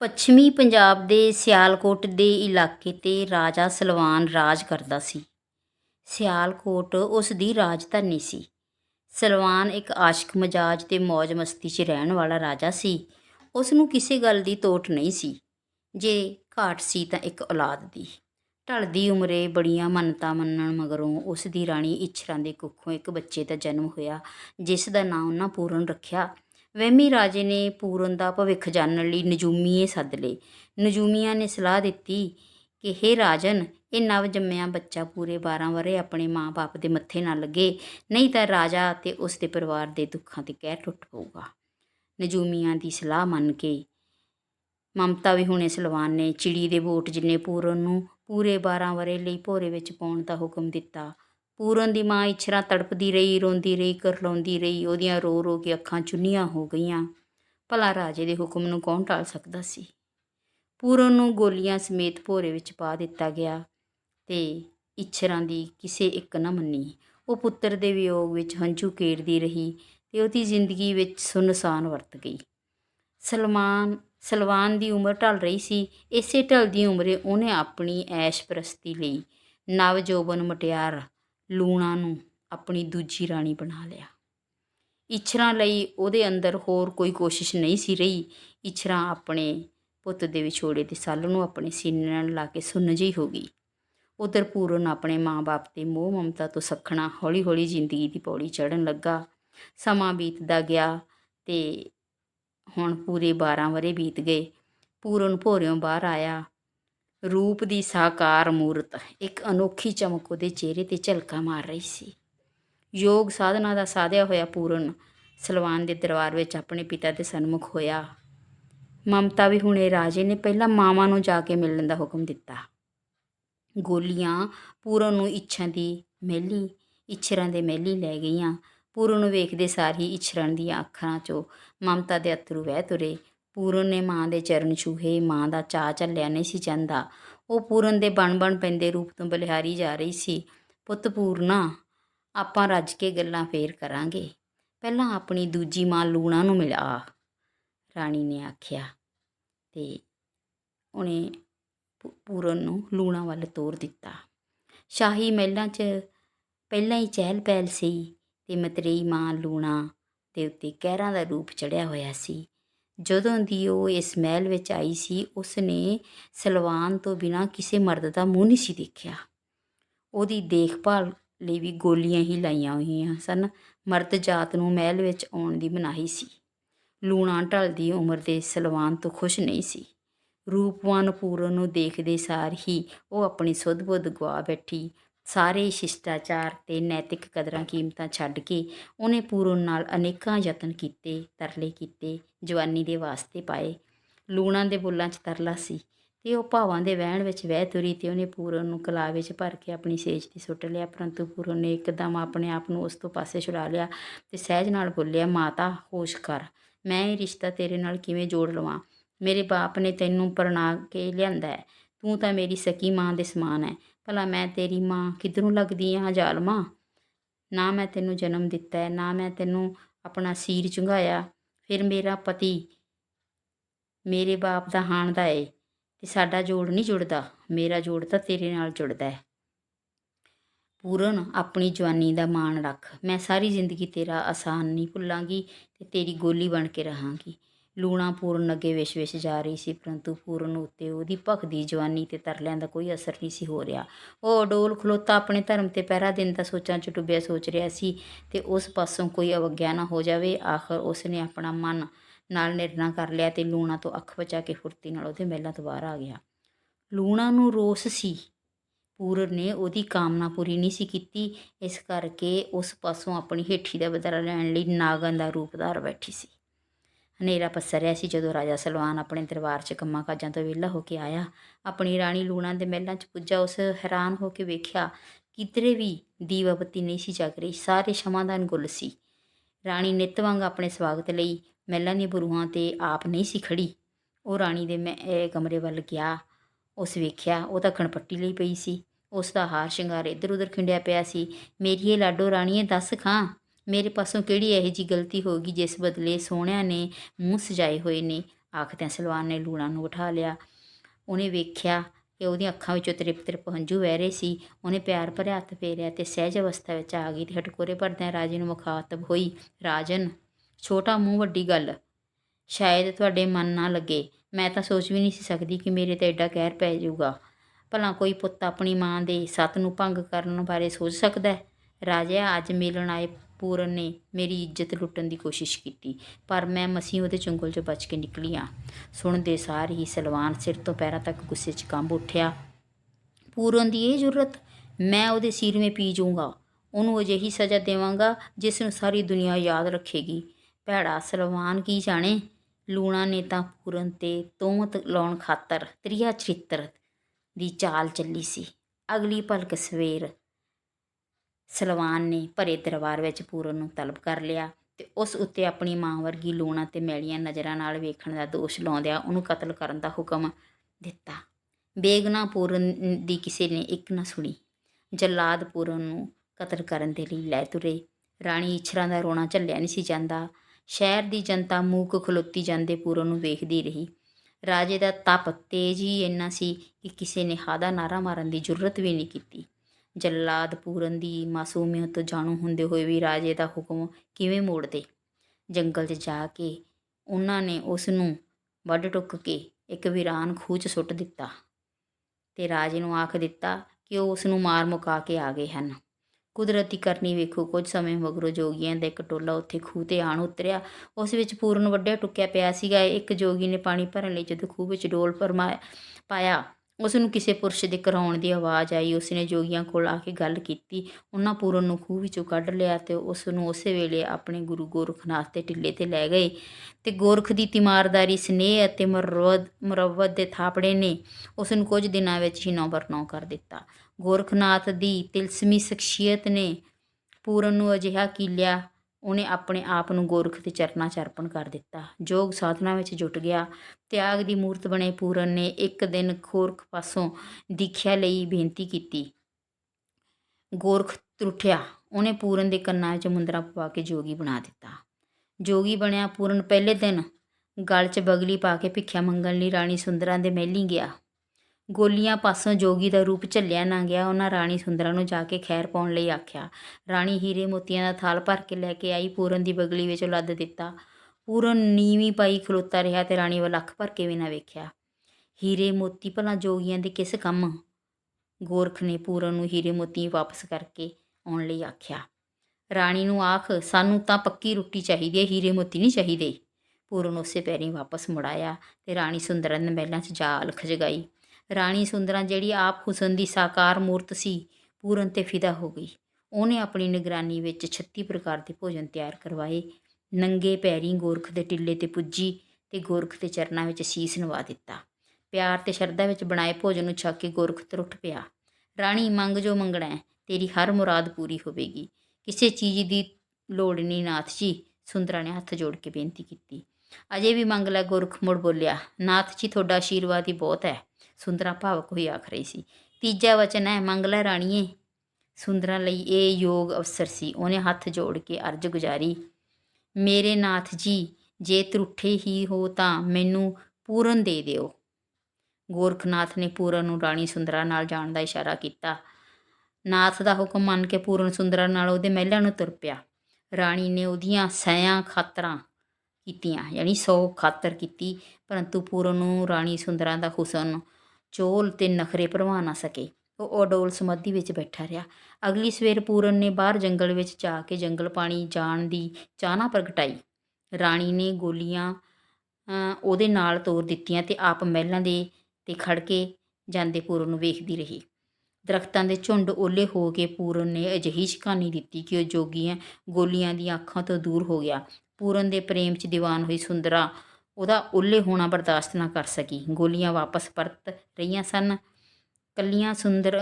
ਪੱਛਮੀ ਪੰਜਾਬ ਦੇ ਸਿਆਲਕੋਟ ਦੇ ਇਲਾਕੇ 'ਤੇ ਰਾਜਾ ਸਲਵਾਨ ਰਾਜ ਕਰਦਾ ਸੀ। ਸਿਆਲਕੋਟ ਉਸ ਦੀ ਰਾਜਧਾਨੀ ਸੀ। ਸਲਵਾਨ ਇੱਕ ਆਸ਼ਿਕ ਮਜਾਜ ਤੇ ਮौज ਮਸਤੀ 'ਚ ਰਹਿਣ ਵਾਲਾ ਰਾਜਾ ਸੀ। ਉਸ ਨੂੰ ਕਿਸੇ ਗੱਲ ਦੀ ਤੋਟ ਨਹੀਂ ਸੀ। ਜੇ ਘਾਟ ਸੀ ਤਾਂ ਇੱਕ ਔਲਾਦ ਦੀ। ਢਲਦੀ ਉਮਰੇ ਬੜੀਆਂ ਮੰਨਤਾ ਮੰਨਣ ਮਗਰੋਂ ਉਸ ਦੀ ਰਾਣੀ ਇੱਛਰਾਂ ਦੇ ਕੁੱਖੋਂ ਇੱਕ ਬੱਚੇ ਦਾ ਜਨਮ ਹੋਇਆ, ਜਿਸ ਦਾ ਨਾਂ ਉਹਨਾਂ ਪੂਰਨ ਰੱਖਿਆ ਵਹਿਮੀ ਰਾਜੇ ਨੇ ਪੂਰਨ ਦਾ ਭਵਿੱਖ ਜਾਣਨ ਲਈ ਨਜੂਮੀਏ ਸੱਦ ਲਏ। ਨਜੂਮੀਆਂ ਨੇ ਸਲਾਹ ਦਿੱਤੀ ਕਿ ਹੇ ਰਾਜਨ, ਇਹ ਨਵ ਜੰਮਿਆ ਬੱਚਾ ਪੂਰੇ 12 ਵਰੇ ਆਪਣੇ ਮਾਂ-ਬਾਪ ਦੇ ਮੱਥੇ ਨਾ ਲੱਗੇ, ਨਹੀਂ ਤਾਂ ਰਾਜਾ ਤੇ ਉਸ ਦੇ ਪਰਿਵਾਰ ਦੇ ਦੁੱਖਾਂ ਤੇ ਕਹਿਰ ਟੁੱਟ ਪਊਗਾ। ਨਜੂਮੀਆਂ ਦੀ ਸਲਾਹ ਮੰਨ ਕੇ ਮਮਤਾ ਵੀ ਹੁਣੇ ਸਲਵਾਨ ਨੇ ਚਿੜੀ ਦੇ ਵੋਟ ਜਿੰਨੇ ਪੂਰਨ ਨੂੰ ਪੂਰੇ 12 ਵਰੇ ਲਈ ਭੋਰੇ ਵਿੱਚ ਪਾਉਣ ਦਾ ਹੁਕਮ ਦਿੱਤਾ। ਪੂਰਨ ਦੀ ਮਾਂ ਇਛਰਾ ਤੜਪਦੀ ਰਹੀ, ਰੋਂਦੀ ਰਹੀ, ਕਰਲਾਉਂਦੀ ਰਹੀ, ਉਹਦੀਆਂ ਰੋ ਰੋ ਕੇ ਅੱਖਾਂ ਚੁੰਨੀਆਂ ਹੋ ਗਈਆਂ। ਭਲਾ ਰਾਜੇ ਦੇ ਹੁਕਮ ਨੂੰ ਕੌਣ ਟਾਲ ਸਕਦਾ ਸੀ? ਪੂਰਨ ਨੂੰ ਗੋਲੀਆਂ ਸਮੇਤ ਭੋਰੇ ਵਿੱਚ ਪਾ ਦਿੱਤਾ ਗਿਆ ਤੇ ਇਛਰਾਂ ਦੀ ਕਿਸੇ ਇੱਕ ਨਾ ਮੰਨੀ। ਉਹ ਪੁੱਤਰ ਦੇ ਵਿਯੋਗ ਵਿੱਚ ਹੰਝੂ ਕੇਰਦੀ ਰਹੀ ਤੇ ਉਹਦੀ ਜ਼ਿੰਦਗੀ ਵਿੱਚ ਸੁਨਸਾਨ ਵਰਤ ਗਈ। ਸਲਮਾਨ, ਸਲਵਾਨ ਦੀ ਉਮਰ ਢਲ ਰਹੀ ਸੀ, ਇਸੇ ਢਲਦੀ ਉਮਰੇ ਉਹਨੇ ਆਪਣੀ ਐਸ਼ ਪ੍ਰਸਤੀ ਲਈ ਨਵਜੋਬਨ ਮਟਿਆਰ ਲੂਣਾ ਨੂੰ ਆਪਣੀ ਦੂਜੀ ਰਾਣੀ ਬਣਾ ਲਿਆ। ਇਛਰਾਂ ਲਈ ਉਹਦੇ ਅੰਦਰ ਹੋਰ ਕੋਈ ਕੋਸ਼ਿਸ਼ ਨਹੀਂ ਸੀ ਰਹੀ। ਇਛਰਾਂ ਆਪਣੇ ਪੁੱਤ ਦੇ ਵਿਛੋੜੇ ਦੇ ਸੱਲ ਨੂੰ ਆਪਣੇ ਸੀਨੇ ਨਾਲ ਲਾ ਕੇ ਸੁੰਨ ਜਿਹੀ ਹੋ ਗਈ। ਉਧਰ ਪੂਰਨ ਆਪਣੇ ਮਾਂ-ਬਾਪ ਤੇ ਮੋਹ ਮਮਤਾ ਤੋਂ ਸਖਣਾ ਹੌਲੀ-ਹੌਲੀ ਜ਼ਿੰਦਗੀ ਦੀ ਪੌੜੀ ਚੜਨ ਲੱਗਾ। ਸਮਾਂ ਬੀਤਦਾ ਗਿਆ ਤੇ ਹੁਣ ਪੂਰੇ 12 ਵਰੇ ਬੀਤ ਗਏ। ਪੂਰਨ ਭੋਰਿਓਂ ਬਾਹਰ ਆਇਆ। ਰੂਪ ਦੀ ਸਾਕਾਰ ਮੂਰਤ। ਇੱਕ ਅਨੋਖੀ ਚਮਕ ਉਹਦੇ ਚਿਹਰੇ ਤੇ ਝਲਕਾ ਮਾਰ ਰਹੀ ਸੀ। ਯੋਗ ਸਾਧਨਾ ਦਾ ਸਾਧਿਆ ਹੋਇਆ ਪੂਰਨ ਸਲਵਾਨ ਦੇ ਦਰਬਾਰ ਵਿੱਚ ਆਪਣੇ ਪਿਤਾ ਦੇ ਸਨਮੁਖ ਹੋਇਆ। ਮਮਤਾ ਵੀ ਹੁਣੇ ਰਾਜੇ ਨੇ ਪਹਿਲਾਂ ਮਾਵਾਂ ਨੂੰ ਜਾ ਕੇ ਮਿਲਣ ਦਾ ਹੁਕਮ ਦਿੱਤਾ। ਗੋਲੀਆਂ ਪੂਰਨ ਨੂੰ ਇੱਛਾਂ ਦੀ ਮਹਿਲੀ ਇਛਰਾਂ ਦੇ ਮਹਿਲੀ ਲੈ ਗਈਆਂ। ਪੂਰਨ ਨੂੰ ਵੇਖਦੇ ਸਾਰ ਹੀ ਇਛਰਨ ਦੀਆਂ ਅੱਖਾਂ 'ਚੋਂ ਮਮਤਾ ਦੇ ਅਥਰੂ ਵਹਿ ਤੁਰੇ। ਪੂਰਨ ਨੇ ਮਾਂ ਦੇ ਚਰਨ ਛੂਹੇ, ਮਾਂ ਦਾ ਚਾਅ ਝੱਲਿਆ ਨਹੀਂ ਸੀ ਜਾਂਦਾ। ਉਹ ਪੂਰਨ ਦੇ ਬਣ ਬਣ ਪੈਂਦੇ ਰੂਪ ਤੋਂ ਬਲਿਹਾਰੀ ਜਾ ਰਹੀ ਸੀ। ਪੁੱਤ ਪੂਰਨਾ, ਆਪਾਂ ਰੱਜ ਕੇ ਗੱਲਾਂ ਫੇਰ ਕਰਾਂਗੇ। ਪਹਿਲਾਂ ਆਪਣੀ ਦੂਜੀ ਮਾਂ ਲੂਣਾ ਨੂੰ ਮਿਲਾ। ਰਾਣੀ ਨੇ ਆਖਿਆ। ਤੇ ਉਹਨੇ ਪੂ- ਪੂਰਨ ਨੂੰ ਲੂਣਾ ਵੱਲ ਤੋਰ ਦਿੱਤਾ। ਸ਼ਾਹੀ ਮਹਿਲਾਂ 'ਚ ਪਹਿਲਾਂ ਹੀ ਚਹਿਲ ਪਹਿਲ ਸੀ ਤੇ ਮਤਰੇਈ ਮਾਂ ਲੂਣਾ ਦੇ ਉੱਤੇ ਕਹਿਰਾਂ ਦਾ ਰੂਪ ਚੜਿਆ ਹੋਇਆ ਸੀ। ਜਦੋਂ ਦੀ ਉਹ ਇਸ ਮਹਿਲ ਵਿੱਚ ਆਈ ਸੀ ਉਸ ਨੇ ਸਲਵਾਨ ਤੋਂ ਬਿਨਾਂ ਕਿਸੇ ਮਰਦ ਦਾ ਮੂੰਹ ਨਹੀਂ ਸੀ ਦੇਖਿਆ। ਉਹਦੀ ਦੇਖਭਾਲ ਲਈ ਵੀ ਗੋਲੀਆਂ ਹੀ ਲਾਈਆਂ ਹੋਈਆਂ ਸਨ। ਮਰਦ ਜਾਤ ਨੂੰ ਮਹਿਲ ਵਿੱਚ ਆਉਣ ਦੀ ਮਨਾਹੀ ਸੀ। ਲੂਣਾ ਢਲਦੀ ਉਮਰ ਦੇ ਸਲਵਾਨ ਤੋਂ ਖੁਸ਼ ਨਹੀਂ ਸੀ। ਰੂਪਵਾਨ ਪੂਰਨ ਨੂੰ ਦੇਖਦੇ ਸਾਰ ਹੀ ਉਹ ਆਪਣੀ ਸੁੱਧ ਬੁੱਧ ਗਵਾ ਬੈਠੀ ਸਾਰੇ ਸ਼ਿਸ਼ਟਾਚਾਰ ਅਤੇ ਨੈਤਿਕ ਕਦਰਾਂ ਕੀਮਤਾਂ ਛੱਡ ਕੇ ਉਹਨੇ ਪੂਰਨ ਨਾਲ ਅਨੇਕਾਂ ਯਤਨ ਕੀਤੇ, ਤਰਲੇ ਕੀਤੇ, ਜਵਾਨੀ ਦੇ ਵਾਸਤੇ ਪਾਏ। ਲੂਣਾ ਦੇ ਬੁੱਲਾਂ 'ਚ ਤਰਲਾ ਸੀ ਤੇ ਉਹ ਭਾਵਾਂ ਦੇ ਵਹਿਣ ਵਿੱਚ ਵਹਿ ਤੁਰੀ ਤੇ ਉਹਨੇ ਪੂਰਨ ਨੂੰ ਕਲਾ ਵਿੱਚ ਭਰ ਕੇ ਆਪਣੀ ਸੇਜ ਤੇ ਸੁੱਟ ਲਿਆ, ਪਰੰਤੂ ਪੂਰਨ ਨੇ ਇੱਕਦਮ ਆਪਣੇ ਆਪ ਨੂੰ ਉਸ ਤੋਂ ਪਾਸੇ ਛੁਡਾ ਲਿਆ ਤੇ ਸਹਿਜ ਨਾਲ ਬੋਲਿਆ, ਮਾਤਾ, ਹੋਸ਼ ਕਰ। ਮੈਂ ਇਹ ਰਿਸ਼ਤਾ ਤੇਰੇ ਨਾਲ ਕਿਵੇਂ ਜੋੜ ਲਵਾਂ? ਮੇਰੇ ਬਾਪ ਨੇ ਤੈਨੂੰ ਪਰਣਾ ਕੇ ਲਿਆਂਦਾ ਹੈ। ਤੂੰ ਤਾਂ ਮੇਰੀ ਸਕੀ ਮਾਂ ਦੇ ਸਮਾਨ ਹੈ। ਭਲਾ ਮੈਂ ਤੇਰੀ ਮਾਂ ਕਿੱਧਰੋਂ ਲੱਗਦੀ ਹਾਂ ਜ਼ਾਲਮਾ? ਨਾ ਮੈਂ ਤੈਨੂੰ ਜਨਮ ਦਿੱਤਾ ਹੈ ਨਾ ਮੈਂ ਤੈਨੂੰ ਆਪਣਾ ਸੀਰ ਚੁੰਘਾਇਆ। ਫਿਰ ਮੇਰਾ ਪਤੀ ਮੇਰੇ ਬਾਪ ਦਾ ਹਾਣ ਦਾ ਏ ਤੇ ਸਾਡਾ ਜੋੜ ਨਹੀਂ ਜੁੜਦਾ। ਮੇਰਾ ਜੋੜ ਤਾਂ ਤੇਰੇ ਨਾਲ ਜੁੜਦਾ ਹੈ ਪੂਰਨ, ਆਪਣੀ ਜਵਾਨੀ ਦਾ ਮਾਣ ਰੱਖ। ਮੈਂ ਸਾਰੀ ਜ਼ਿੰਦਗੀ ਤੇਰਾ ਆਸਾਨ ਨਹੀਂ ਭੁੱਲਾਂਗੀ ਤੇ ਤੇਰੀ ਗੋਲੀ ਬਣ ਕੇ ਰਹਾਂਗੀ। ਲੂਣਾ ਪੂਰਨ ਅੱਗੇ ਵਿਸ਼-ਵਿਸ਼ ਜਾ ਰਹੀ ਸੀ, ਪਰੰਤੂ ਪੂਰਨ ਉੱਤੇ ਉਹਦੀ ਭਖਦੀ ਜਵਾਨੀ ਤੇ ਤਰਲਿਆਂ ਦਾ ਕੋਈ ਅਸਰ ਨਹੀਂ ਸੀ ਹੋ ਰਿਹਾ। ਉਹ ਡੋਲ ਖਲੋਤਾ ਆਪਣੇ ਧਰਮ ਤੇ ਪਹਿਰਾ ਦੇਣ ਦਾ ਸੋਚਾਂ 'ਚ ਡੁੱਬਿਆ ਸੋਚ ਰਿਹਾ ਸੀ ਤੇ ਉਸ ਪਾਸੋਂ ਕੋਈ ਅਵਗਿਆ ਨਾ ਹੋ ਜਾਵੇ, ਆਖਰ ਉਸ ਨੇ ਆਪਣਾ ਮਨ ਨਾਲ ਨਿਰਣਾ ਕਰ ਲਿਆ ਤੇ ਲੂਣਾ ਤੋਂ ਅੱਖ ਬਚਾ ਕੇ ਫੁਰਤੀ ਨਾਲ ਉਹਦੇ ਮਹਿਲਾਂ ਤੋਂ ਬਾਹਰ ਆ ਗਿਆ। ਲੂਣਾ ਨੂੰ ਰੋਸ ਸੀ। ਪੂਰਨ ਨੇ ਉਹਦੀ ਕਾਮਨਾ ਪੂਰੀ ਨਹੀਂ ਸੀ ਕੀਤੀ, ਇਸ ਕਰਕੇ ਉਸ ਪਾਸੋਂ ਆਪਣੀ ਹੇਠੀ ਦਾ ਬਦਲਾ ਲੈਣ ਲਈ ਨਾਗਨ ਦਾ ਰੂਪ ਧਾਰ ਬੈਠੀ ਸੀ। ਹਨੇਰਾ ਪਸਰਿਆ ਸੀ ਜਦੋਂ ਰਾਜਾ ਸਲਵਾਨ ਆਪਣੇ ਦਰਬਾਰ 'ਚ ਕੰਮਾਂ ਕਾਜਾਂ ਤੋਂ ਵਿਹਲਾ ਹੋ ਕੇ ਆਇਆ। ਆਪਣੀ ਰਾਣੀ ਲੂਣਾ ਦੇ ਮਹਿਲਾਂ 'ਚ ਪੁੱਜਾ ਉਸ ਹੈਰਾਨ ਹੋ ਕੇ ਵੇਖਿਆ, ਕਿਧਰੇ ਵੀ ਦੀਵਾ ਬੱਤੀ ਨਹੀਂ ਸੀ ਜਗ ਰਹੀ, ਸਾਰੇ ਸ਼ਮਾਦਾਨ ਗੁੱਲ ਸੀ। ਰਾਣੀ ਨਿੱਤ ਵਾਂਗ ਆਪਣੇ ਸਵਾਗਤ ਲਈ ਮਹਿਲਾਂ ਦੀਆਂ ਬਰੂਹਾਂ ਤੇ ਆਪ ਨਹੀਂ ਸੀ ਖੜੀ। ਉਹ ਰਾਣੀ ਦੇ ਮੈਂ ਕਮਰੇ ਵੱਲ ਗਿਆ। ਉਸ ਵੇਖਿਆ, ਉਹ ਤਾਂ ਖਣਪੱਟੀ ਲਈ ਪਈ ਸੀ। ਉਸ ਦਾ ਹਾਰ ਸ਼ਿੰਗਾਰ ਇੱਧਰ ਉੱਧਰ ਖਿੰਡਿਆ ਪਿਆ ਸੀ। ਮੇਰੀਏ ਲਾਡੋ, ਰਾਣੀਏ, ਦੱਸ ਖਾਂ? ਮੇਰੇ ਪਾਸੋਂ ਕਿਹੜੀ ਇਹੋ ਜੀ ਗਲਤੀ ਹੋ ਗਈ ਜਿਸ ਬਦਲੇ ਸੋਹਣਿਆਂ ਨੇ ਮੂੰਹ ਸਜਾਏ ਹੋਏ ਨੇ? ਆਖਦਿਆਂ ਸਲਵਾਨ ਨੇ ਲੂਣਾ ਨੂੰ ਉਠਾ ਲਿਆ। ਉਹਨੇ ਵੇਖਿਆ ਕਿ ਉਹਦੀਆਂ ਅੱਖਾਂ ਵਿੱਚੋਂ ਤ੍ਰਿਪ ਤ੍ਰਿਪ ਹੰਝੂ ਵਹਿ ਰਹੇ ਸੀ। ਉਹਨੇ ਪਿਆਰ ਭਰਿਆ ਹੱਥ ਫੇਰਿਆ ਤੇ ਸਹਿਜ ਅਵਸਥਾ ਵਿੱਚ ਆ ਗਈ ਤੇ ਹਟਕੋਰੇ ਭਰਦਿਆਂ ਰਾਜੇ ਨੂੰ ਮੁਖਾਤਬ ਹੋਈ, ਰਾਜਨ, ਛੋਟਾ ਮੂੰਹ ਵੱਡੀ ਗੱਲ। ਸ਼ਾਇਦ ਤੁਹਾਡੇ ਮਨ ਨਾ ਲੱਗੇ। ਮੈਂ ਤਾਂ ਸੋਚ ਵੀ ਨਹੀਂ ਸੀ ਸਕਦੀ ਕਿ ਮੇਰੇ ਤੇ ਐਡਾ ਕਹਿਰ ਪੈ ਜਾਊਗਾ। ਭਲਾ ਕੋਈ ਪੁੱਤ ਆਪਣੀ ਮਾਂ ਦੇ ਸੱਤ ਨੂੰ ਭੰਗ ਕਰਨ ਬਾਰੇ ਸੋਚ ਸਕਦਾ ਹੈ? ਰਾਜਾ ਅੱਜ ਮਿਲਣ ਆਏ ਪੂਰਨ ਨੇ ਮੇਰੀ ਇੱਜ਼ਤ ਲੁੱਟਣ ਦੀ ਕੋਸ਼ਿਸ਼ ਕੀਤੀ, ਪਰ ਮੈਂ ਮਸੀਂ ਉਹਦੇ ਚੁੰਗਲ 'ਚੋਂ ਬਚ ਕੇ ਨਿਕਲੀ ਹਾਂ। ਸੁਣਦੇ ਸਾਰ ਹੀ ਸਲਵਾਨ ਸਿਰ ਤੋਂ ਪੈਰਾਂ ਤੱਕ ਗੁੱਸੇ 'ਚ ਕੰਬ ਉੱਠਿਆ। ਪੂਰਨ ਦੀ ਇਹ ਜ਼ਰੂਰਤ, ਮੈਂ ਉਹਦੇ ਸਿਰ 'ਮੇ ਪੀ ਜਾਊਂਗਾ। ਉਹਨੂੰ ਅਜਿਹੀ ਸਜ਼ਾ ਦੇਵਾਂਗਾ ਜਿਸ ਨੂੰ ਸਾਰੀ ਦੁਨੀਆ ਯਾਦ ਰੱਖੇਗੀ। ਭੈੜਾ ਸਲਵਾਨ ਕੀ ਜਾਣੇ? ਲੂਣਾ ਨੇ ਤਾਂ ਪੂਰਨ ਤੇ ਤੋਮਤ ਲਾਉਣ ਖਾਤਰ ਤ੍ਰਿਆ ਚਰਿੱਤਰ ਦੀ ਚਾਲ ਚੱਲੀ ਸੀ। ਅਗਲੀ ਭਲਕ ਸਵੇਰ ਸਲਵਾਨ ਨੇ ਭਰੇ ਦਰਬਾਰ ਵਿੱਚ ਪੂਰਨ ਨੂੰ ਤਲਬ ਕਰ ਲਿਆ ਤੇ ਉਸ ਉੱਤੇ ਆਪਣੀ ਮਾਂ ਵਰਗੀ ਲੂਣਾ ਤੇ ਮੈਲੀਆਂ ਨਜ਼ਰਾਂ ਨਾਲ ਵੇਖਣ ਦਾ ਦੋਸ਼ ਲਾਉਂਦਿਆਂ ਉਹਨੂੰ ਕਤਲ ਕਰਨ ਦਾ ਹੁਕਮ ਦਿੱਤਾ। ਬੇਗਨਾ ਪੂਰਨ ਦੀ ਕਿਸੇ ਨੇ ਇੱਕ ਨਾ ਸੁਣੀ। ਜਲਾਦ ਪੂਰਨ ਨੂੰ ਕਤਲ ਕਰਨ ਦੇ ਲਈ ਲੈ ਤੁਰੇ। ਰਾਣੀ ਇਛਰਾਂ ਦਾ ਰੋਣਾ ਝੱਲਿਆ ਨਹੀਂ ਸੀ ਜਾਂਦਾ। ਸ਼ਹਿਰ ਦੀ ਜਨਤਾ ਮੂਕ ਖਲੋਤੀ ਜਾਂਦੇ ਪੂਰਨ ਨੂੰ ਵੇਖਦੀ ਰਹੀ। ਰਾਜੇ ਦਾ ਤਪ ਤੇਜ਼ ਹੀ ਇੰਨਾ ਸੀ ਕਿ ਕਿਸੇ ਨੇ ਹਾਦਾ ਨਾਰਾ ਮਾਰਨ ਦੀ ਜੁਰਰਤ ਵੀ ਨਹੀਂ ਕੀਤੀ। ਜੱਲਾਦ ਪੂਰਨ ਦੀ ਮਾਸੂਮੀਅਤ ਤੋਂ ਜਾਣੂ ਹੁੰਦੇ ਹੋਏ ਵੀ ਰਾਜੇ ਦਾ ਹੁਕਮ ਕਿਵੇਂ ਮੋੜਦੇ? ਜੰਗਲ 'ਚ ਜਾ ਕੇ ਉਹਨਾਂ ਨੇ ਉਸ ਨੂੰ ਵੱਢ ਟੁੱਕ ਕੇ ਇੱਕ ਵੀਰਾਨ ਖੂਹ 'ਚ ਸੁੱਟ ਦਿੱਤਾ ਤੇ ਰਾਜੇ ਨੂੰ ਆਖ ਦਿੱਤਾ ਕਿ ਉਹ ਉਸ ਨੂੰ ਮਾਰ ਮੁਕਾ ਕੇ ਆ ਗਏ ਹਨ। ਕੁਦਰਤੀ ਕਰਨੀ ਵੇਖੋ, ਕੁਝ ਸਮੇਂ ਮਗਰੋਂ ਜੋਗੀਆਂ ਦਾ ਇੱਕ ਟੋਲਾ ਉੱਥੇ ਖੂਹ ਤੇ ਆਣ ਉਤਰਿਆ। ਉਸ ਵਿੱਚ ਪੂਰਨ ਵੱਡਿਆ ਟੁੱਕਿਆ ਪਿਆ ਸੀਗਾ। ਇੱਕ ਜੋਗੀ ਨੇ ਪਾਣੀ ਭਰਨ ਲਈ ਜਦੋਂ ਖੂਹ ਵਿੱਚ ਡੋਲ ਪਰਮਾਇਆ ਪਾਇਆ ਉਸ ਨੂੰ ਕਿਸੇ ਪੁਰਸ਼ ਦੇ ਕਰਾਉਣ ਦੀ ਆਵਾਜ਼ ਆਈ। ਉਸ ਨੇ ਜੋਗੀਆਂ ਕੋਲ ਆ ਕੇ ਗੱਲ ਕੀਤੀ। ਉਹਨਾਂ ਪੂਰਨ ਨੂੰ ਖੂਹ ਵਿੱਚੋਂ ਕੱਢ ਲਿਆ ਤੇ ਉਸ ਨੂੰ ਉਸੇ ਵੇਲੇ ਆਪਣੇ ਗੁਰੂ ਗੋਰਖਨਾਥ ਦੇ ਟਿੱਲੇ ਤੇ ਲੈ ਗਏ। ਤੇ ਗੋਰਖ ਦੀ ਤਿਮਾਰਦਾਰੀ, ਸਨੇਹ ਅਤੇ ਮਰਵਦ ਮਰਵਤ ਦੇ ਥਾਪੜੇ ਨੇ ਉਸ ਨੂੰ ਕੁਝ ਦਿਨਾਂ ਵਿੱਚ ਹੀ ਨੌ ਬਰਨੌ ਕਰ ਦਿੱਤਾ। ਗੋਰਖਨਾਥ ਦੀ ਤਿਲਸਮੀ ਸ਼ਖਸੀਅਤ ਨੇ ਪੂਰਨ ਨੂੰ ਅਜਿਹਾ ਕੀਲਿਆ ਉਹਨੇ ਆਪਣੇ ਆਪ ਨੂੰ ਗੋਰਖ ਦੇ ਚਰਨਾਂ 'ਚ ਅਰਪਣ ਕਰ ਦਿੱਤਾ। ਜੋਗ ਸਾਧਨਾ ਵਿੱਚ ਜੁਟ ਗਿਆ। ਤਿਆਗ ਦੀ ਮੂਰਤ ਬਣੇ ਪੂਰਨ ਨੇ ਇੱਕ ਦਿਨ ਖੋਰਖ ਪਾਸੋਂ ਦੀਖਿਆ ਲਈ ਬੇਨਤੀ ਕੀਤੀ। ਗੋਰਖ ਤਰੁੱਠਿਆ, ਉਹਨੇ ਪੂਰਨ ਦੇ ਕੰਨਾਂ ਵਿੱਚ ਮੁੰਦਰਾ ਪਵਾ ਕੇ ਜੋਗੀ ਬਣਾ ਦਿੱਤਾ। ਜੋਗੀ ਬਣਿਆ ਪੂਰਨ ਪਹਿਲੇ ਦਿਨ। ਗਲ 'ਚ ਬਗਲੀ ਪਾ ਕੇ ਭਿੱਖਿਆ ਮੰਗਣ ਲਈ ਰਾਣੀ ਸੁੰਦਰਾਂ ਦੇ ਮਹਿਲੀ ਗਿਆ। ਗੋਲੀਆਂ ਪਾਸੋਂ ਜੋਗੀ ਦਾ ਰੂਪ ਝੱਲਿਆ ਨਾ ਗਿਆ, ਉਹਨਾਂ ਰਾਣੀ ਸੁੰਦਰਾਂ ਨੂੰ ਜਾ ਕੇ ਖੈਰ ਪਾਉਣ ਲਈ ਆਖਿਆ। ਰਾਣੀ ਹੀਰੇ ਮੋਤੀਆਂ ਦਾ ਥਾਲ ਭਰ ਕੇ ਲੈ ਕੇ ਆਈ, ਪੂਰਨ ਦੀ ਬਗਲੀ ਵਿੱਚ ਲੱਦ ਦਿੱਤਾ। ਪੂਰਨ ਨੀਵੀਂ ਪਾਈ ਖਲੋਤਾ ਰਿਹਾ ਤੇ ਰਾਣੀ ਵੱਲ ਅੱਖ ਭਰ ਕੇ ਵੀ ਨਾ ਵੇਖਿਆ। ਹੀਰੇ ਮੋਤੀ ਭਲਾ ਜੋਗੀਆਂ ਦੇ ਕਿਸ ਕੰਮ? ਗੋਰਖ ਨੇ ਪੂਰਨ ਨੂੰ ਹੀਰੇ ਮੋਤੀ ਵਾਪਸ ਕਰਕੇ ਆਉਣ ਲਈ ਆਖਿਆ। ਰਾਣੀ ਨੂੰ ਆਖ, ਸਾਨੂੰ ਤਾਂ ਪੱਕੀ ਰੋਟੀ ਚਾਹੀਦੀ ਹੈ, ਹੀਰੇ ਮੋਤੀ ਨਹੀਂ ਚਾਹੀਦੇ। ਪੂਰਨ ਉਸੇ ਪੈਰੀਂ ਵਾਪਸ ਮੁੜਾਇਆ ਤੇ ਰਾਣੀ ਸੁੰਦਰਾਂ ਨੇ ਮਹਿਲਾਂ 'ਚ ਜਾਲ ਅਲਖ ਰਾਣੀ ਸੁੰਦਰਾਂ ਜਿਹੜੀ ਆਪ ਹੁਸਨ ਦੀ ਸਾਕਾਰ ਮੂਰਤ ਸੀ, ਪੂਰਨ ਤੇ ਫਿਦਾ ਹੋ ਗਈ। ਉਹਨੇ ਆਪਣੀ ਨਿਗਰਾਨੀ ਵਿੱਚ 36 ਪ੍ਰਕਾਰ ਦੇ ਭੋਜਨ ਤਿਆਰ ਕਰਵਾਏ। ਨੰਗੇ ਪੈਰੀ ਗੋਰਖ ਦੇ ਟਿੱਲੇ ਤੇ ਪੁੱਜੀ ਤੇ ਗੋਰਖ ਦੇ ਚਰਨਾਂ ਵਿੱਚ ਸੀਸ ਨਵਾ ਦਿੱਤਾ। ਪਿਆਰ ਤੇ ਸ਼ਰਧਾ ਵਿੱਚ ਬਣਾਏ ਭੋਜਨ ਨੂੰ ਛਕ ਕੇ ਗੋਰਖ ਤਰੁੱਠ ਪਿਆ। ਰਾਣੀ, ਮੰਗ ਜੋ ਮੰਗਣਾ ਹੈ, ਤੇਰੀ ਹਰ ਮੁਰਾਦ ਪੂਰੀ ਹੋਵੇਗੀ। ਕਿਸੇ ਚੀਜ਼ ਦੀ ਲੋੜ ਨਹੀਂ ਨਾਥ ਜੀ, ਸੁੰਦਰਾ ਨੇ ਹੱਥ ਜੋੜ ਕੇ ਬੇਨਤੀ ਕੀਤੀ। ਅਜੇ ਵੀ ਮੰਗ ਲੈ, ਗੁਰਖ ਮੁੜ ਬੋਲਿਆ। ਨਾਥ ਜੀ, ਤੁਹਾਡਾ ਆਸ਼ੀਰਵਾਦ ਹੀ ਬਹੁਤ ਹੈ। ਸੁੰਦਰਾ ਭਾਵਕ ਹੋਈ ਆਖ ਰਹੀ ਸੀ। ਤੀਜਾ ਵਚਨ ਹੈ, ਮੰਗ ਲੈ ਰਾਣੀਏ। ਸੁੰਦਰਾ ਲਈ ਇਹ ਯੋਗ ਅਵਸਰ ਸੀ। ਉਹਨੇ ਹੱਥ ਜੋੜ ਕੇ ਅਰਜ ਗੁਜ਼ਾਰੀ, ਮੇਰੇ ਨਾਥ ਜੀ, ਜੇ ਤਰੁੱਠੇ ਹੀ ਹੋ ਤਾਂ ਮੈਨੂੰ ਪੂਰਨ ਦੇ ਦਿਓ। ਗੋਰਖਨਾਥ ਨੇ ਪੂਰਨ ਨੂੰ ਰਾਣੀ ਸੁੰਦਰਾ ਨਾਲ ਜਾਣ ਦਾ ਇਸ਼ਾਰਾ ਕੀਤਾ। ਨਾਥ ਦਾ ਹੁਕਮ ਮੰਨ ਕੇ ਪੂਰਨ ਸੁੰਦਰਾ ਨਾਲ ਉਹਦੇ ਮਹਿਲਾਂ ਨੂੰ ਤੁਰ ਪਿਆ। ਰਾਣੀ ਨੇ ਉਹਦੀਆਂ ਸੈਆਂ ਖਾਤਰਾਂ ਕੀਤੀਆਂ, ਯਾਨੀ ਸੌ ਖਾਤਰ ਕੀਤੀ, ਪਰੰਤੂ ਪੂਰਨ ਨੂੰ ਰਾਣੀ ਸੁੰਦਰਾ ਦਾ ਹੁਸਨ ਚੋਲ ਤੇ ਨਖਰੇ ਭਰਵਾ ਨਾ ਸਕੇ। ਉਹ ਅਡੋਲ ਸਮਾਧੀ ਵਿੱਚ ਬੈਠਾ ਰਿਹਾ। ਅਗਲੀ ਸਵੇਰ ਪੂਰਨ ਨੇ ਬਾਹਰ ਜੰਗਲ ਵਿੱਚ ਜਾ ਕੇ ਜੰਗਲ ਪਾਣੀ ਜਾਣ ਦੀ ਚਾਹਨਾ ਪ੍ਰਗਟਾਈ। ਰਾਣੀ ਨੇ ਗੋਲੀਆਂ ਉਹਦੇ ਨਾਲ ਤੋਰ ਦਿੱਤੀਆਂ ਤੇ ਆਪ ਮਹਿਲਾਂ ਦੇ ਤੇ ਖੜ ਕੇ ਜਾਂਦੇ ਪੂਰਨ ਨੂੰ ਵੇਖਦੀ ਰਹੀ। ਦਰਖਤਾਂ ਦੇ ਝੁੰਡ ਓਲੇ ਹੋ ਕੇ ਪੂਰਨ ਨੇ ਅਜਿਹੀ ਸ਼ਿਕਾਨੀ ਦਿੱਤੀ ਕਿ ਉਹ ਜੋਗੀਆਂ ਗੋਲੀਆਂ ਦੀਆਂ ਅੱਖਾਂ ਤੋਂ ਦੂਰ ਹੋ ਗਿਆ। ਪੂਰਨ ਦੇ ਪ੍ਰੇਮ 'ਚ ਦੀਵਾਨ ਹੋਈ ਸੁੰਦਰਾ ਉਹਦਾ ਓਲੇ ਹੋਣਾ ਬਰਦਾਸ਼ਤ ਨਾ ਕਰ ਸਕੀ। ਗੋਲੀਆਂ ਵਾਪਸ ਪਰਤ ਰਹੀਆਂ ਸਨ। ਕੱਲੀਆਂ ਸੁੰਦਰ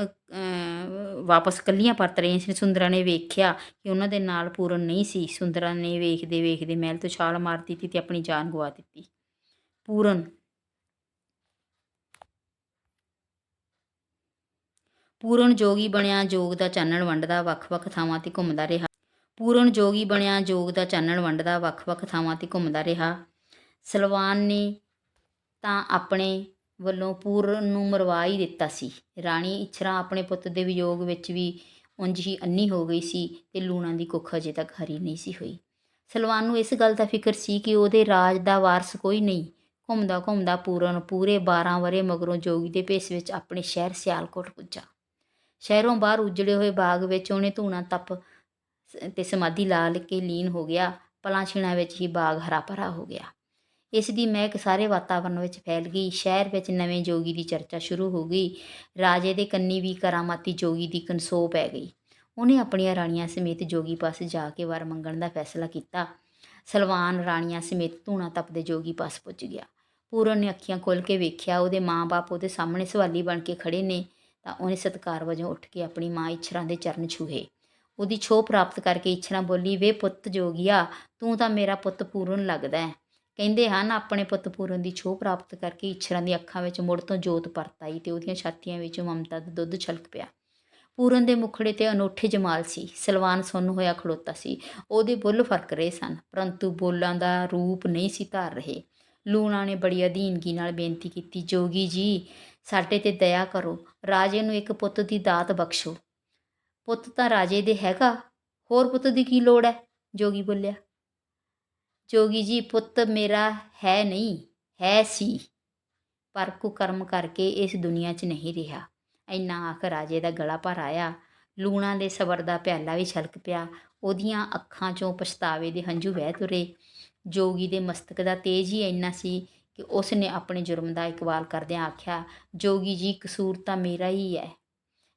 ਵਾਪਸ ਕੱਲੀਆਂ ਪਰਤ ਰਹੀਆਂ ਸੀ। ਸੁੰਦਰਾ ਨੇ ਵੇਖਿਆ ਕਿ ਉਹਨਾਂ ਦੇ ਨਾਲ ਪੂਰਨ ਨਹੀਂ ਸੀ। ਸੁੰਦਰਾ ਨੇ ਵੇਖਦੇ ਵੇਖਦੇ ਮਹਿਲ ਤੋਂ ਛਾਲ ਮਾਰ ਦਿੱਤੀ ਤੇ ਆਪਣੀ ਜਾਨ ਗਵਾ ਦਿੱਤੀ। ਪੂਰਨ। ਪੂਰਨ ਜੋਗੀ ਬਣਿਆ, ਜੋਗ ਦਾ ਚਾਨਣ ਵੰਡਦਾ, ਵੱਖ-ਵੱਖ ਥਾਵਾਂ ਤੇ ਘੁੰਮਦਾ ਰਿਹਾ। ਪੂਰਨ ਜੋਗੀ ਬਣਿਆ, ਜੋਗ ਦਾ ਚਾਨਣ ਵੰਡਦਾ, ਵੱਖ-ਵੱਖ ਥਾਵਾਂ ਤੇ ਘੁੰਮਦਾ ਰਿਹਾ। ਸਲਵਾਨ ਨੇ ਤਾਂ ਆਪਣੇ ਵੱਲੋਂ ਪੂਰਨ ਨੂੰ ਮਰਵਾ ਹੀ ਦਿੱਤਾ ਸੀ। ਰਾਣੀ ਇੱਛਰਾਂ ਆਪਣੇ ਪੁੱਤ ਦੇ ਵਿਯੋਗ ਵਿੱਚ ਵੀ ਉਂਝ ਹੀ ਅੰਨੀ ਹੋ ਗਈ ਸੀ ਤੇ ਲੂਣਾ ਦੀ ਕੁੱਖ ਅਜੇ ਤੱਕ ਹਰੀ ਨਹੀਂ ਸੀ ਹੋਈ। ਸਲਵਾਨ ਨੂੰ ਇਸ ਗੱਲ ਦਾ ਫਿਕਰ ਸੀ ਕਿ ਉਹਦੇ ਰਾਜ ਦਾ ਵਾਰਸ ਕੋਈ ਨਹੀਂ। ਘੁੰਮਦਾ ਘੁੰਮਦਾ ਪੂਰਨ ਪੂਰੇ 12 ਵਰੇ ਮਗਰੋਂ ਜੋਗੀ ਦੇ ਭੇਸ ਵਿੱਚ ਆਪਣੇ ਸ਼ਹਿਰ ਸਿਆਲਕੋਟ ਪੁੱਜਾ। ਸ਼ਹਿਰੋਂ ਬਾਹਰ ਉਜੜੇ ਹੋਏ ਬਾਗ ਵਿੱਚ ਉਹਨੇ ਧੂਣਾ ਤਪ ਸ- ਤੇ ਸਮਾਧੀ ਲਾ ਕੇ ਲੀਨ ਹੋ ਗਿਆ। ਪਲਾਂ ਛਿਣਾਂ ਵਿੱਚ ਹੀ ਬਾਗ ਹਰਾ ਭਰਾ ਹੋ ਗਿਆ। ਇਸ ਦੀ ਮਹਿਕ ਸਾਰੇ ਵਾਤਾਵਰਣ ਵਿੱਚ ਫੈਲ ਗਈ। ਸ਼ਹਿਰ ਵਿੱਚ ਨਵੇਂ ਜੋਗੀ ਦੀ ਚਰਚਾ ਸ਼ੁਰੂ ਹੋ ਗਈ। ਰਾਜੇ ਦੇ ਕੰਨੀ ਵੀ ਕਰਾਮਾਤੀ ਜੋਗੀ ਦੀ ਕਨਸੋ ਪੈ ਗਈ। ਉਹਨੇ ਆਪਣੀਆਂ ਰਾਣੀਆਂ ਸਮੇਤ ਜੋਗੀ ਪਾਸ ਜਾ ਕੇ ਵਰ ਮੰਗਣ ਦਾ ਫੈਸਲਾ ਕੀਤਾ। ਸਲਵਾਨ ਰਾਣੀਆਂ ਸਮੇਤ ਧੂਣਾ ਤਪਦੇ ਜੋਗੀ ਪਾਸ ਪੁੱਜ ਗਿਆ। ਪੂਰਨ ਨੇ ਅੱਖੀਆਂ ਖੋਲ੍ਹ ਕੇ ਵੇਖਿਆ, ਉਹਦੇ ਮਾਂ-ਬਾਪ ਉਹਦੇ ਸਾਹਮਣੇ ਸਵਾਲੀ ਬਣ ਕੇ ਖੜੇ ਨੇ, ਤਾਂ ਉਹਨੇ ਸਤਕਾਰ ਵਜੋਂ ਉੱਠ ਕੇ ਆਪਣੀ ਮਾਂ ਇੱਛਰਾਂ ਦੇ ਚਰਨ ਛੂਹੇ। ਉਹਦੀ ਛੋਹ ਪ੍ਰਾਪਤ ਕਰਕੇ ਇੱਛਰਾਂ ਬੋਲੀ, ਵੇ ਪੁੱਤ ਜੋਗੀਆ, ਤੂੰ ਤਾਂ ਮੇਰਾ ਪੁੱਤ ਪੂਰਨ ਲੱਗਦਾ ਹੈ। ਕਹਿੰਦੇ ਹਨ, ਆਪਣੇ ਪੁੱਤ ਪੂਰਨ ਦੀ ਛੋਹ ਪ੍ਰਾਪਤ ਕਰਕੇ ਇੱਛਰਾਂ ਦੀਆਂ ਅੱਖਾਂ ਵਿੱਚ ਮੁੜ ਤੋਂ ਜੋਤ ਪਰਤ ਆਈ ਤੇ ਉਹਦੀਆਂ ਛਾਤੀਆਂ ਵਿੱਚ ਮਮਤਾ ਦਾ ਦੁੱਧ ਛਲਕ ਪਿਆ। ਪੂਰਨ ਦੇ ਮੁਖੜੇ ਤੇ ਅਨੋਠੇ ਜਮਾਲ ਸੀ। ਸਲਵਾਨ ਸੁੰਨ ਹੋਇਆ ਖੜੋਤਾ ਸੀ। ਉਹਦੇ ਬੁੱਲ ਫ਼ਰਕ ਰਹੇ ਸਨ, ਪਰੰਤੂ ਬੋਲਾਂ ਦਾ ਰੂਪ ਨਹੀਂ ਸੀ ਧਾਰ ਰਹੇ। ਲੂਣਾ ਨੇ ਬੜੀ ਅਧੀਨਗੀ ਨਾਲ ਬੇਨਤੀ ਕੀਤੀ, ਜੋਗੀ ਜੀ, ਸਾਡੇ ਤੇ ਦਇਆ ਕਰੋ। ਰਾਜੇ ਨੂੰ ਇੱਕ ਪੁੱਤ ਦੀ ਦਾਤ ਬਖਸ਼ੋ। ਪੁੱਤ ਤਾਂ ਰਾਜੇ ਦੇ ਹੈਗਾ। ਹੋਰ ਪੁੱਤ ਦੀ ਕੀ ਲੋੜ ਹੈ? ਜੋਗੀ ਬੋਲਿਆ। ਜੋਗੀ ਜੀ, ਪੁੱਤ ਮੇਰਾ ਹੈ ਨਹੀਂ, ਹੈ ਸੀ। ਪਰ ਕੁਕਰਮ ਕਰਕੇ ਇਸ ਦੁਨੀਆ 'ਚ ਨਹੀਂ ਰਿਹਾ। ਇੰਨਾ ਆਖ ਰਾਜੇ ਦਾ ਗਲਾ ਭਰ ਆਇਆ। ਲੂਣਾ ਦੇ ਸਬਰ ਦਾ ਪਿਆਲਾ ਵੀ ਛਲਕ ਪਿਆ। ਉਹਦੀਆਂ ਅੱਖਾਂ 'ਚੋਂ ਪਛਤਾਵੇ ਦੇ ਹੰਝੂ ਵਹਿ ਤੁਰੇ। ਜੋਗੀ ਦੇ ਮਸਤਕ ਦਾ ਤੇਜ ਹੀ ਇੰਨਾ ਸੀ ਕਿ ਉਸ ਨੇ ਆਪਣੇ ਜੁਰਮ ਦਾ ਇਕਬਾਲ ਕਰਦਿਆਂ ਆਖਿਆ, ਜੋਗੀ ਜੀ, ਕਸੂਰ ਤਾਂ ਮੇਰਾ ਹੀ ਹੈ।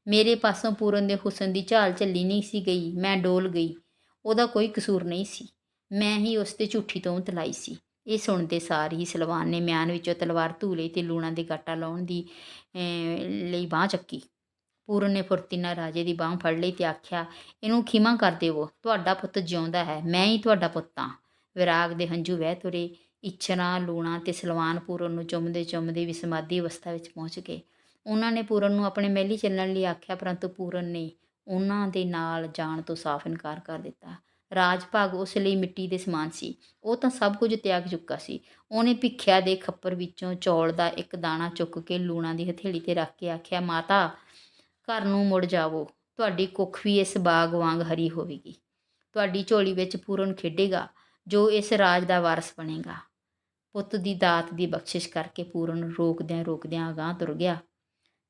ਮੇਰੇ ਪਾਸੋਂ ਪੂਰਨ ਦੇ ਹੁਸਨ ਦੀ ਝਾਲ ਝੱਲੀ ਨਹੀਂ ਸੀ ਗਈ। ਮੈਂ ਡੋਲ ਗਈ। ਉਹਦਾ ਕੋਈ ਕਸੂਰ ਨਹੀਂ ਸੀ। ਮੈਂ ਹੀ ਉਸ ਤੇ ਝੂਠੀ ਤੋਂ ਤਲਾਈ ਸੀ। ਇਹ ਸੁਣਦੇ ਸਾਰ ਹੀ ਸਲਵਾਨ ਨੇ ਮਿਆਨ ਵਿੱਚੋਂ ਤਲਵਾਰ ਧੂ ਲਈ ਤੇ ਲੂਣਾ ਦੇ ਗਾਟਾ ਲਾਉਣ ਦੀ ਲਈ ਬਾਹ ਚੱਕੀ। ਪੂਰਨ ਨੇ ਫੁਰਤੀ ਨਾਲ ਰਾਜੇ ਦੀ ਬਾਹ ਫੜ ਲਈ ਤੇ ਆਖਿਆ, ਇਹਨੂੰ ਖਿਮਾ ਕਰ ਦੇਵੋ, ਤੁਹਾਡਾ ਪੁੱਤ ਜਿਉਂਦਾ ਹੈ, ਮੈਂ ਹੀ ਤੁਹਾਡਾ ਪੁੱਤ ਹਾਂ। ਵਿਰਾਗ ਦੇ ਹੰਝੂ ਵਹਿ ਤੁਰੇ, ਇੱਛਰਾਂ, ਲੂਣਾ ਤੇ ਸਲਵਾਨ ਪੂਰਨ ਨੂੰ ਚੁੰਮਦੇ ਚੁੰਮਦੇ ਵੀ ਸਮਾਧੀ ਅਵਸਥਾ ਵਿੱਚ ਪਹੁੰਚ ਗਏ। ਉਹਨਾਂ ਨੇ ਪੂਰਨ ਨੂੰ ਆਪਣੇ ਮਹਿਲੀ ਚੱਲਣ ਲਈ ਆਖਿਆ, ਪਰੰਤੂ ਪੂਰਨ ਨੇ ਉਹਨਾਂ ਦੇ ਨਾਲ ਜਾਣ ਤੋਂ ਸਾਫ਼ ਇਨਕਾਰ ਕਰ ਦਿੱਤਾ। ਰਾਜ ਭਾਗ ਉਸ ਲਈ ਮਿੱਟੀ ਦੇ ਸਮਾਨ ਸੀ। ਉਹ ਤਾਂ ਸਭ ਕੁਝ ਤਿਆਗ ਚੁੱਕਾ ਸੀ। ਉਹਨੇ ਭਿੱਖਿਆ ਦੇ ਖੱਪਰ ਵਿੱਚੋਂ ਚੌਲ ਦਾ ਇੱਕ ਦਾਣਾ ਚੁੱਕ ਕੇ ਲੂਣਾ ਦੀ ਹਥੇਲੀ ਤੇ ਰੱਖ ਕੇ ਆਖਿਆ, ਮਾਤਾ, ਘਰ ਨੂੰ ਮੁੜ ਜਾਵੋ। ਤੁਹਾਡੀ ਕੁੱਖ ਵੀ ਇਸ ਬਾਗ ਵਾਂਗ ਹਰੀ ਹੋਵੇਗੀ। ਤੁਹਾਡੀ ਝੋਲੀ ਵਿੱਚ ਪੂਰਨ ਖੇਡੇਗਾ, ਜੋ ਇਸ ਰਾਜ ਦਾ ਵਾਰਸ ਬਣੇਗਾ। ਪੁੱਤ ਦੀ ਦਾਤ ਦੀ ਬਖਸ਼ਿਸ਼ ਕਰਕੇ ਪੂਰਨ ਰੋਕਦਿਆਂ ਰੋਕਦਿਆਂ ਅਗਾਂਹ ਤੁਰ ਗਿਆ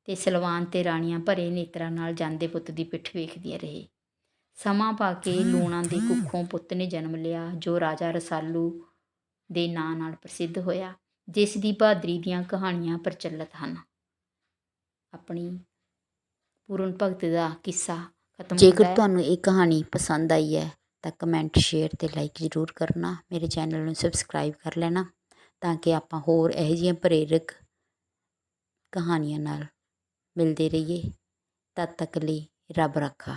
ਤੇ ਸਲਵਾਨ ਤੇ ਰਾਣੀਆਂ ਭਰੇ ਨੇਤਰਾਂ ਨਾਲ ਜਾਂਦੇ ਪੁੱਤ ਦੀ ਪਿੱਠ ਵੇਖਦੀਆਂ ਰਹੇ। ਸਮਾਂ ਪਾ ਕੇ ਲੂਣਾ ਦੀ ਕੁੱਖੋਂ ਪੁੱਤ ਨੇ ਜਨਮ ਲਿਆ ਜੋ ਰਾਜਾ ਰਸਾਲੂ ਦੇ ਨਾਂ ਨਾਲ ਪ੍ਰਸਿੱਧ ਹੋਇਆ ਜਿਸ ਦੀ ਬਹਾਦਰੀ ਦੀਆਂ ਕਹਾਣੀਆਂ ਪ੍ਰਚਲਿਤ ਹਨ। ਆਪਣੀ ਪੂਰਨ ਭਗਤ ਦਾ ਕਿੱਸਾ ਖਤਮ ਜੇਕਰ ਤੁਹਾਨੂੰ ਇਹ ਕਹਾਣੀ ਪਸੰਦ ਆਈ ਹੈ ਤਾਂ ਕਮੈਂਟ ਸ਼ੇਅਰ ਤੇ ਲਾਈਕ ਜ਼ਰੂਰ ਕਰਨਾ। ਮੇਰੇ ਚੈਨਲ ਨੂੰ ਸਬਸਕ੍ਰਾਈਬ ਕਰ ਲੈਣਾ ਤਾਂ ਕਿ ਆਪਾਂ ਹੋਰ ਇਹੋ ਜਿਹੀਆਂ ਪ੍ਰੇਰਕ ਕਹਾਣੀਆਂ ਨਾਲ ਮਿਲਦੇ ਰਹੀਏ। ਤਦ ਤੱਕ ਲਈ ਰੱਬ ਰੱਖਾ।